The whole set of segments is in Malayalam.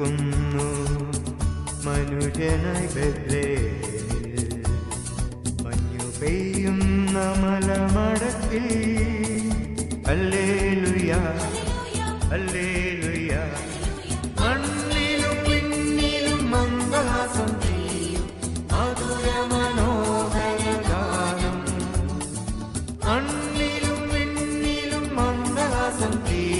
പിറക്കുന്നു മനുഷ്യനായി ബദ്രേലിൽ മഞ്ഞു പെയ്യുന്ന മലമടക്കിൽ. അല്ലേലുയ അല്ലേലുയ മണ്ണിലും പിന്നിലും മന്ദാസം ചെയ്യും. മധുര മനോഹര ഗാനം. മണ്ണിലും പിന്നിലും മന്ദാസം ചെയ്യും.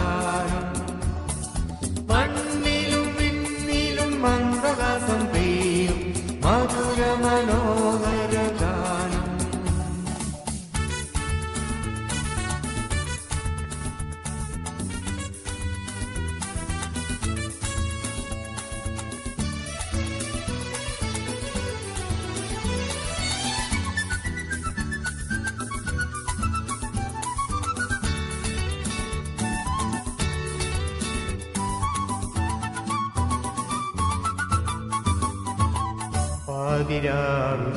പാതിരാവിൽ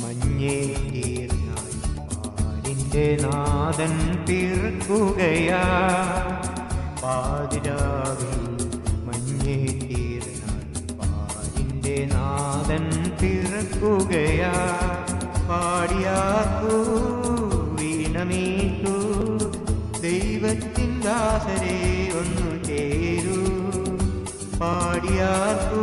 മഞ്ഞേറ്റീർന്നായി പാലിന്റെ നാഥൻ പിറക്കുകയാ. പാതിരാവിൽ മഞ്ഞേറ്റീർന്നായി പാലിന്റെ നാഥൻ പാടിയാക്കൂ വീണമീട്ടു ദൈവത്തിൻ ദാസരെ ഒന്നു ചേരൂ. പാടിയാക്കൂ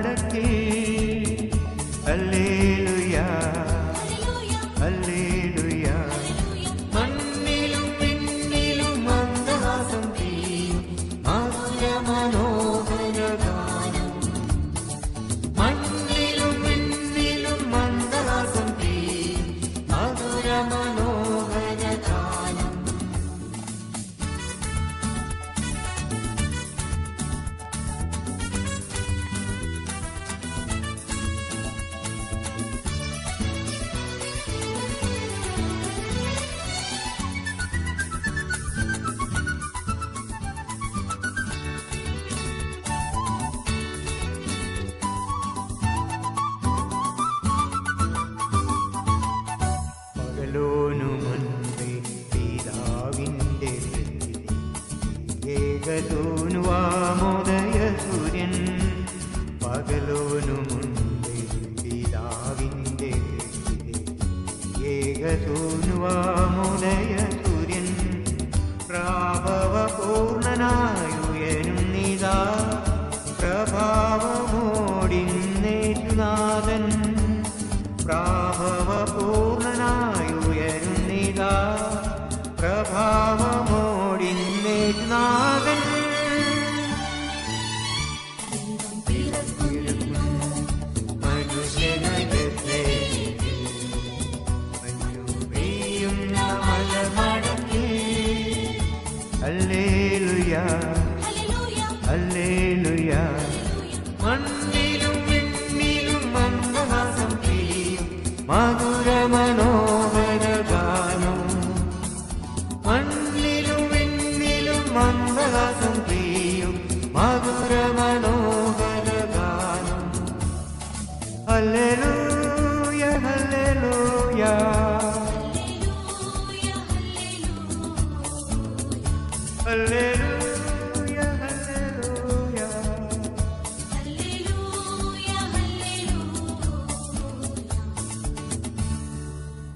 ഏകതോനുവാമോദയ സൂര്യൻ പകലോനു മുൻപേ പിതാവിന്റെ ഏകതോനുവാമോദയ സൂര്യൻ പ്രാഭവ പൂർണനായുയരും നീതാ പ്രഭാവമോടിന്നേറ്റുനാഥൻ പ്രാഭവ പൂർണനായുയരുന്നിതാ പ്രഭാവമോടിന്നേറ്റുനാഥൻ ഹല്ലേലൂയ മണ്ണിലും വിണ്ണിലും മന്ദഹാസം ചെയ്യും മധുര മനോഹര ഗാനം. മണ്ണിലും വിണ്ണിലും മന്ദഹാസം ചെയ്യും മധുര മനോഹര ഗാനം. Hallelujah hallelujah